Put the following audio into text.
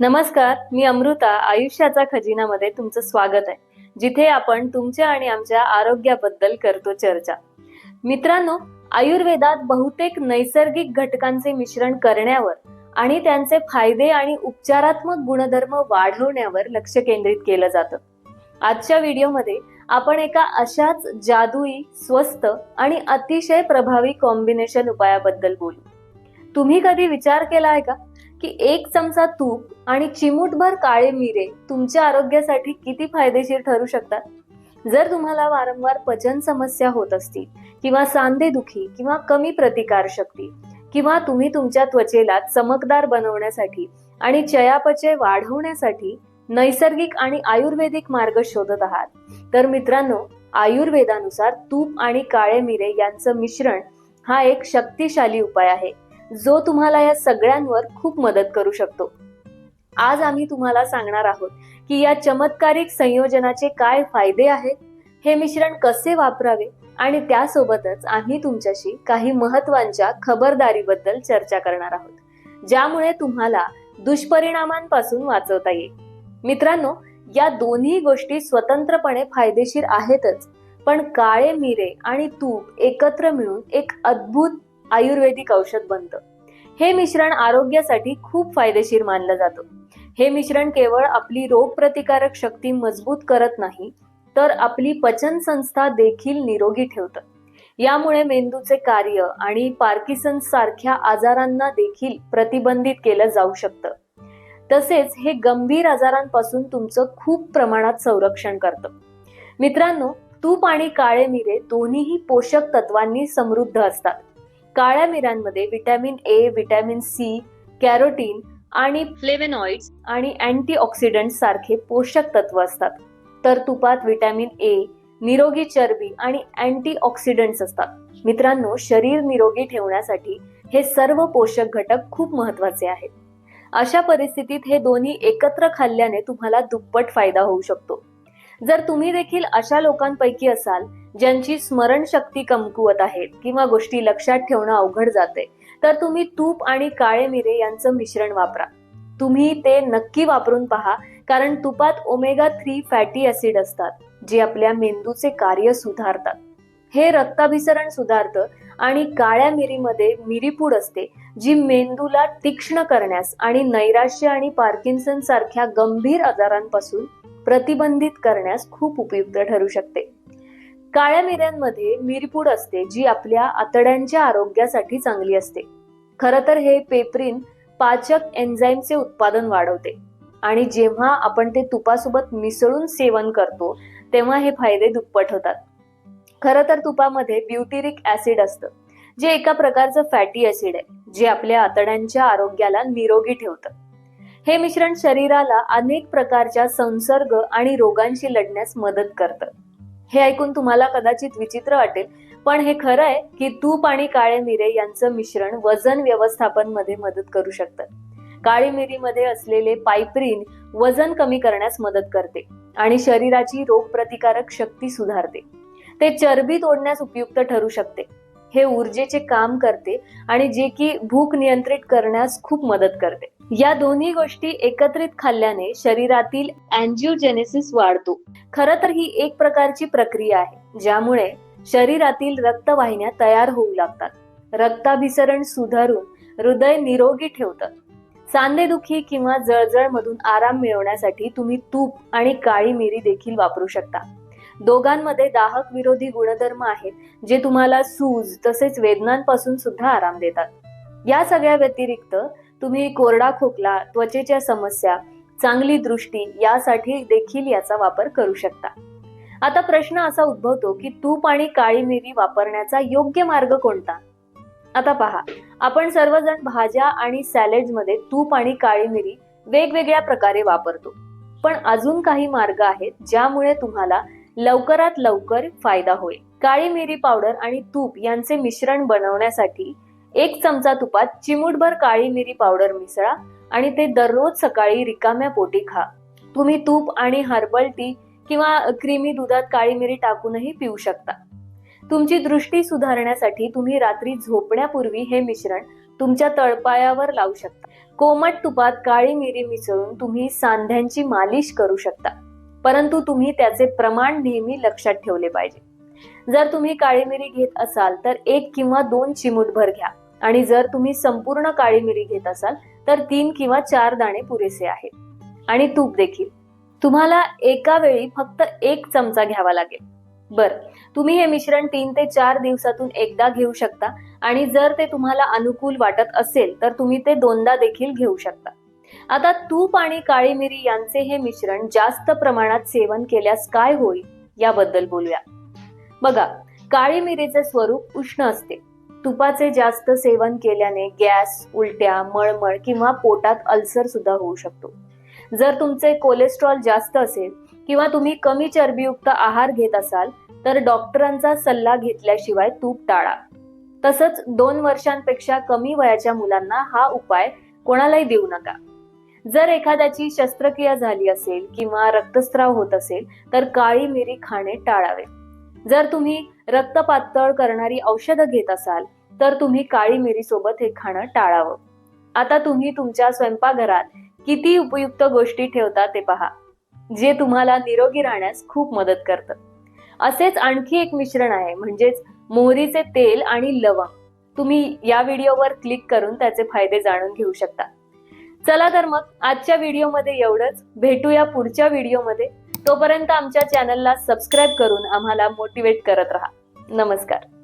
नमस्कार मी अमृता आयुष्याचा खजिनामध्ये तुमचं स्वागत आहे जिथे आपण तुमच्या आणि आमच्या आरोग्याबद्दल करतो चर्चा. मित्रांनो आयुर्वेदात बहुतेक नैसर्गिक घटकांचे मिश्रण करण्यावर आणि त्यांचे फायदे आणि उपचारात्मक गुणधर्म वाढवण्यावर लक्ष केंद्रित केलं जातं. आजच्या व्हिडिओमध्ये आपण एका अशाच जादुई स्वस्त आणि अतिशय प्रभावी कॉम्बिनेशन उपायाबद्दल बोलू. तुम्ही कधी विचार केला आहे का? की एक चमचा तूप आणि चिमूटभर काळे मिरे तुमच्या आरोग्यासाठी किती फायदेशीर ठरू शकतात? जर तुम्हाला वारंवार पचन समस्या होत असतील किंवा सांधेदुखी किंवा कमी प्रतिकार शक्ती किंवा तुम्ही तुमच्या त्वचेला चमकदार बनवण्यासाठी आणि चयापचय वाढवण्यासाठी नैसर्गिक आणि आयुर्वेदिक मार्ग शोधत आहात तर मित्रांनो आयुर्वेदानुसार तूप आणि काळे मिरे यांचं मिश्रण हा एक शक्तिशाली उपाय आहे. जो तुम्हाला या सगळ्यांवर खूप मदत करू शकतो. आज आम्ही तुम्हाला सांगणार आहोत की या चमत्कारिक संयोजनाचे काय फायदे आहेत हे मिश्रण कसे वापरावे आणि त्यासोबतच आम्ही तुमच्याशी काही महत्वांच्या खबरदारीबद्दल चर्चा करणार आहोत ज्यामुळे तुम्हाला दुष्परिणामांपासून वाचवता येईल. मित्रांनो या दोन्ही गोष्टी स्वतंत्रपणे फायदेशीर आहेतच पण काळे मिरे आणि तूप एकत्र मिळून एक अद्भुत आयुर्वेदिक औषध बनतं. हे मिश्रण आरोग्यासाठी खूप फायदेशीर मानलं जातं. हे मिश्रण केवळ आपली रोगप्रतिकारक शक्ती मजबूत करत नाही तर आपली पचन संस्था देखील निरोगी ठेवतं. यामुळे मेंदूचे कार्य आणि पार्किसन सारख्या आजारांना देखील प्रतिबंधित केलं जाऊ शकतं. तसेच हे गंभीर आजारांपासून तुमचं खूप प्रमाणात संरक्षण करतं. मित्रांनो तूप आणि काळे मिरे दोन्हीही पोषक तत्वांनी समृद्ध असतात. काळ्या मिऱ्यांमध्ये vitamin A vitamin C carotene आणि फ्लेवेनॉइड्स आणि अँटीऑक्सिडंट सारखे पोषक तत्व असतात. तर तुपात विटॅमिन ए निरोगी चरबी आणि अँटीऑक्सिडंट्स असतात. मित्रांनो शरीर निरोगी ठेवण्यासाठी हे सर्व पोषक घटक खूप महत्त्वाचे आहेत. अशा परिस्थितीत हे दोन्ही एकत्र खाल्ल्याने तुम्हाला दुप्पट फायदा होऊ शकतो. जर तुम्ही देखील अशा लोकांपैकी असाल ज्यांची स्मरणशक्ती कमकुवत आहे किंवा गोष्टी लक्षात ठेवणं अवघड जाते तर तुम्ही तूप आणि काळे मिरे यांचं मिश्रण वापरा. तुम्ही ते नक्की वापरून पहा कारण तुपात ओमेगा थ्री फॅटी ऍसिड असतात जे आपल्या मेंदूचे कार्य सुधारतात. हे रक्ताभिसरण सुधारतं आणि काळ्या मिरीमध्ये मिरीपूड असते जी मेंदूला तीक्ष्ण करण्यास आणि नैराश्य आणि पार्किन्सन सारख्या गंभीर आजारांपासून प्रतिबंधित करण्यास खूप उपयुक्त ठरू शकते. काळ्या मिऱ्यांमध्ये मिरपूड असते जी आपल्या आतड्यांच्या आरोग्यासाठी चांगली असते. खरं तर हे पेपरिन पाचक एन्झाईमचे उत्पादन वाढवते आणि जेव्हा आपण ते तुपासोबत मिसळून सेवन करतो तेव्हा हे फायदे दुप्पट होतात. खरं तर तुपामध्ये ब्युटिरिक ऍसिड असतं जे एका प्रकारचं फॅटी ऍसिड आहे जे आपल्या आतड्यांच्या आरोग्याला निरोगी ठेवतं. हे मिश्रण शरीराला अनेक प्रकारच्या संसर्ग आणि रोगांशी लढण्यास मदत करतं. हे ऐकून तुम्हाला कदाचित विचित्र वाटेल पण हे खरं आहे की तूप आणि काळे मिरे यांचं मिश्रण वजन व्यवस्थापनमध्ये मदत करू शकतं. काळी मिरीमध्ये असलेले पायप्रिन वजन कमी करण्यास मदत करते आणि शरीराची रोगप्रतिकारक शक्ती सुधारते. ते चरबी तोडण्यास उपयुक्त ठरू शकते. हे ऊर्जेचे काम करते आणि जे की भूक नियंत्रित करण्यास खूप मदत करते. या दोन्ही गोष्टी एकत्रित खाल्ल्याने शरीरातील अँजिओजेनेसिस वाढतो. खर तर ही एक प्रकारची प्रक्रिया आहे ज्यामुळे शरीरातील रक्तवाहिन्या तयार होऊ लागतात. रक्ताभिसरण सुधारून हृदय निरोगी ठेवतात सांधेदुखी किंवा जळजळ मधून आराम मिळवण्यासाठी तुम्ही तूप आणि काळी मिरी देखील वापरू शकता. दोघांमध्ये दाहक विरोधी गुणधर्म आहेत जे तुम्हाला सूज तसेच वेदनांपासून सुद्धा आराम देतात. या सगळ्या व्यतिरिक्त तुम्ही कोरडा खोकला त्वचेच्या समस्या चांगली दृष्टी यासाठी देखील याचा वापर करू शकता. आता प्रश्न असा उद्भवतो की तूप आणि काळी मिरी वापरण्याचा योग्य मार्ग कोणता? आता पहा आपण सर्वजण भाज्या आणि सॅलेडमध्ये तूप आणि काळी मिरी वेगवेगळ्या प्रकारे वापरतो. पण अजून काही मार्ग आहेत ज्यामुळे तुम्हाला लवकरात लवकर फायदा होईल. काळी मिरी पावडर आणि तूप यांचे मिश्रण बनवण्यासाठी एक चमचा तुपात चिमूटभर काळी मिरी पावडर मिसळा आणि ते दररोज सकाळी रिकाम्या पोटी खा. तुम्ही तूप आणि हर्बल टी किंवा क्रीमी दुधात काळी मिरी टाकूनही पिऊ शकता. तुमची दृष्टी सुधारण्यासाठी तुम्ही रात्री झोपण्यापूर्वी हे मिश्रण तुमच्या तळपायावर लावू शकता. कोमट तुपात काळी मिरी मिसळून तुम्ही सांध्यांची मालिश करू शकता. परंतु तुम्ही त्याचे प्रमाण नेहमी लक्षात ठेवले पाहिजे. जर तुम्ही काळी मिरी घेत असाल तर एक किंवा दोन चिमूटभर घ्या. आणि जर तुम्ही संपूर्ण काळी मिरी घेत असाल तर तीन किंवा चार दाणे पुरेसे आहेत. आणि तूप देखील. तुम्हाला एका वेळी फक्त एक चमचा घ्यावा लागेल. बर तुम्ही हे मिश्रण तीन ते चार दिवसातून एकदा घेऊ शकता आणि जर ते तुम्हाला अनुकूल वाटत असेल तर तुम्ही ते दोनदा देखील घेऊ शकता. आता तूप आणि काळी मिरी यांचे हे मिश्रण जास्त प्रमाणात सेवन केल्यास काय होईल याबद्दल बोलूया. बघा काळी मिरीचे स्वरूप उष्ण असते. तुपाचे जास्त सेवन केल्याने गॅस उलट्या मळमळ किंवा पोटात अल्सर सुद्धा होऊ शकतो. जर तुमचे कोलेस्ट्रॉल जास्त असेल किंवा तुम्ही कमी चरबीयुक्त आहार घेत असाल तर डॉक्टरांचा सल्ला घेतल्याशिवाय तूप टाळा. तसंच दोन वर्षांपेक्षा कमी वयाच्या मुलांना हा उपाय कोणालाही देऊ नका. जर एखाद्याची शस्त्रक्रिया झाली असेल किंवा रक्तस्राव होत असेल तर काळी मिरी खाणे टाळावे. जर तुम्ही रक्त पातळ करणारी औषधं घेत असाल तर तुम्ही काळी मिरी सोबत हे खाणं टाळावं. आता तुम्ही तुमच्या स्वयंपाकघरात किती उपयुक्त गोष्टी ठेवता ते पहा जे तुम्हाला निरोगी राहण्यास खूप मदत करतं. असेच आणखी एक मिश्रण आहे म्हणजेच मोहरीचे तेल आणि लवंग. तुम्ही या व्हिडिओवर क्लिक करून त्याचे फायदे जाणून घेऊ शकता. चला तर मग आजच्या व्हिडिओमध्ये एवढंच. भेटूया पुढच्या व्हिडिओमध्ये. तोपर्यंत आमच्या चॅनलला सबस्क्राईब करून आम्हाला मोटिवेट करत राहा. नमस्कार.